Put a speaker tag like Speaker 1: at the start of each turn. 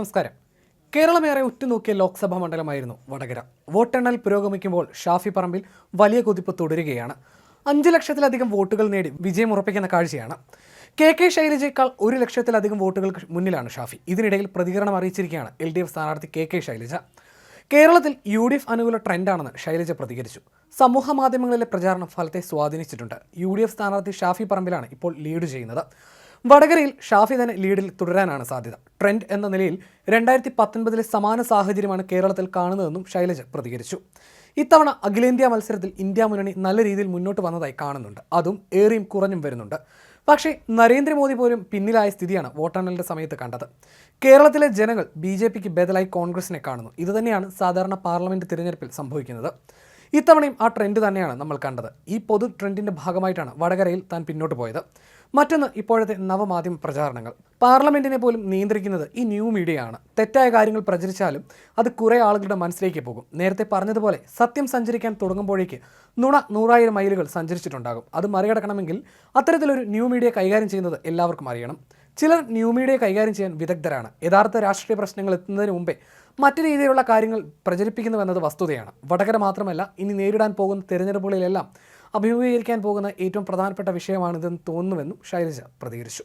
Speaker 1: നമസ്കാരം. കേരളമേറെ ഉറ്റുനോക്കിയ ലോക്സഭാ മണ്ഡലമായിരുന്നു വടകര. വോട്ടെണ്ണൽ പുരോഗമിക്കുമ്പോൾ ഷാഫി പറമ്പിൽ വലിയ കുതിപ്പ് തുടരുകയാണ്. അഞ്ച് ലക്ഷത്തിലധികം വോട്ടുകൾ നേടി വിജയം ഉറപ്പിക്കുന്ന കാഴ്ചയാണ്. കെ കെ ശൈലജയേക്കാൾ ഒരു ലക്ഷത്തിലധികം വോട്ടുകൾക്ക് മുന്നിലാണ് ഷാഫി. ഇതിനിടയിൽ പ്രതികരണം അറിയിച്ചിരിക്കുകയാണ് എൽ ഡി എഫ് സ്ഥാനാർത്ഥി കെ കെ ശൈലജ. കേരളത്തിൽ യു ഡി എഫ് അനുകൂല ട്രെൻഡാണെന്ന് ശൈലജ പ്രതികരിച്ചു. സമൂഹ മാധ്യമങ്ങളിലെ പ്രചാരണം ഫലത്തെ സ്വാധീനിച്ചിട്ടുണ്ട്. യു ഡി എഫ് സ്ഥാനാർത്ഥി ഷാഫി പറമ്പിലാണ് ഇപ്പോൾ ലീഡ് ചെയ്യുന്നത്. വടകരയിൽ ഷാഫി തന്നെ ലീഡിൽ തുടരാനാണ് സാധ്യത. ട്രെൻഡ് എന്ന നിലയിൽ രണ്ടായിരത്തി പത്തൊൻപതിലെ സമാന സാഹചര്യമാണ് കേരളത്തിൽ കാണുന്നതെന്നും ശൈലജ പ്രതികരിച്ചു. ഇത്തവണ അഖിലേന്ത്യാ മത്സരത്തിൽ ഇന്ത്യ മുന്നണി നല്ല രീതിയിൽ മുന്നോട്ട് വന്നതായി കാണുന്നുണ്ട്. അതും ഏറിയും കുറഞ്ഞും വരുന്നുണ്ട്. പക്ഷേ നരേന്ദ്രമോദി പോലും പിന്നിലായ സ്ഥിതിയാണ് വോട്ടെണ്ണലിന്റെ സമയത്ത് കണ്ടത്. കേരളത്തിലെ ജനങ്ങൾ ബി ജെ പിക്ക് ബദലായി കോൺഗ്രസിനെ കാണുന്നു. ഇതുതന്നെയാണ് സാധാരണ പാർലമെന്റ് തിരഞ്ഞെടുപ്പിൽ സംഭവിക്കുന്നത്. ഇത്തവണയും ആ ട്രെൻഡ് തന്നെയാണ് നമ്മൾ കണ്ടത്. ഈ പൊതു ട്രെൻഡിന്റെ ഭാഗമായിട്ടാണ് വടകരയിൽ താൻ പിന്നോട്ട് പോയത്. മറ്റൊന്ന് ഇപ്പോഴത്തെ നവമാധ്യമ പ്രചാരണങ്ങൾ. പാർലമെന്റിനെ പോലും നിയന്ത്രിക്കുന്നത് ഈ ന്യൂ മീഡിയ ആണ്. തെറ്റായ കാര്യങ്ങൾ പ്രചരിച്ചാലും അത് കുറേ ആളുകളുടെ മനസ്സിലേക്ക് പോകും. നേരത്തെ പറഞ്ഞതുപോലെ സത്യം സഞ്ചരിക്കാൻ തുടങ്ങുമ്പോഴേക്ക് നുണ നൂറായിരം മൈലുകൾ സഞ്ചരിച്ചിട്ടുണ്ടാകും. അത് മറികടക്കണമെങ്കിൽ അത്തരത്തിലൊരു ന്യൂ മീഡിയ കൈകാര്യം ചെയ്യുന്നത് എല്ലാവർക്കും അറിയണം. ചിലർ ന്യൂ മീഡിയ കൈകാര്യം ചെയ്യാൻ വിദഗ്ധരാണ്. യഥാർത്ഥ രാഷ്ട്രീയ പ്രശ്നങ്ങൾ എത്തുന്നതിന് മുമ്പേ മറ്റു രീതിയിലുള്ള കാര്യങ്ങൾ പ്രചരിപ്പിക്കുന്നുവെന്നത് വസ്തുതയാണ്. വടകര മാത്രമല്ല ഇനി നേരിടാൻ പോകുന്ന തിരഞ്ഞെടുപ്പുകളിലെല്ലാം അഭിമുഖീകരിക്കാൻ പോകുന്ന ഏറ്റവും പ്രധാനപ്പെട്ട വിഷയമാണിതെന്ന് തോന്നുന്നുവെന്നും ശൈലജ പ്രതികരിച്ചു.